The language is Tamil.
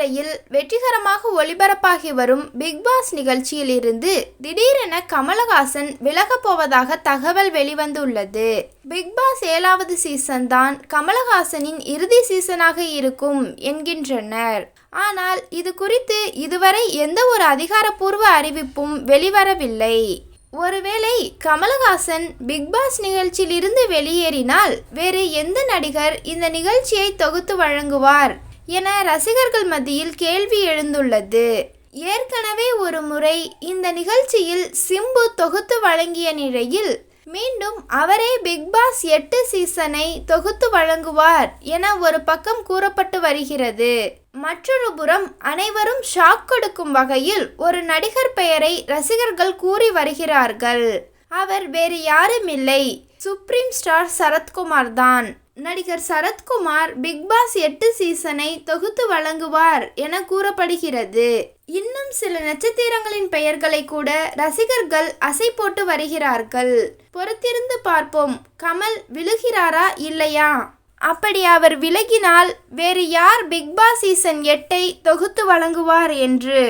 திரையில் வெற்றிகரமாக ஒளிபரப்பாகி வரும் பிக்பாஸ் நிகழ்ச்சியில் இருந்து திடீரென கமலஹாசன் விலகப் போவதாக தகவல் வெளிவந்துள்ளது. பிக்பாஸ் ஏழாவது சீசன் தான் கமலஹாசனின் இறுதி சீசனாக இருக்கும் என்கின்றனர். ஆனால் இது குறித்து இதுவரை எந்த ஒரு அதிகாரப்பூர்வ அறிவிப்பும் வெளிவரவில்லை. ஒருவேளை கமலஹாசன் பிக் பாஸ் நிகழ்ச்சியிலிருந்து வெளியேறினால் வேறு எந்த நடிகர் இந்த நிகழ்ச்சியை தொகுத்து வழங்குவார்? என ரசிகர்கள் மத்தியில் கேள்வி எழுந்துள்ளது. ஏற்கனவே ஒரு முறை இந்த நிகழ்ச்சியில் சிம்பு தொகுத்து வழங்கிய நிலையில் மீண்டும் அவரே பிக் பாஸ் எட்டு சீசனை தொகுத்து வழங்குவார் என ஒரு பக்கம் கூறப்பட்டு வருகிறது. மற்றொரு புறம் அனைவரும் ஷாக் கொடுக்கும் வகையில் ஒரு நடிகர் பெயரை ரசிகர்கள் கூறி வருகிறார்கள். அவர் வேறு யாரும் இல்லை சுப்ரீம் ஸ்டார் சரத்குமார் தான். நடிகர் சரத்குமார் பிக்பாஸ் எட்டு சீசனை தொகுத்து வழங்குவார் என கூறப்படுகிறது. இன்னும் சில நட்சத்திரங்களின் பெயர்களை கூட ரசிகர்கள் அசை போட்டு வருகிறார்கள். பொறுத்திருந்து பார்ப்போம். கமல் விழுகிறாரா இல்லையா? அப்படி அவர் விலகினால் வேறு யார் பிக்பாஸ் சீசன் எட்டை தொகுத்து வழங்குவார் என்று.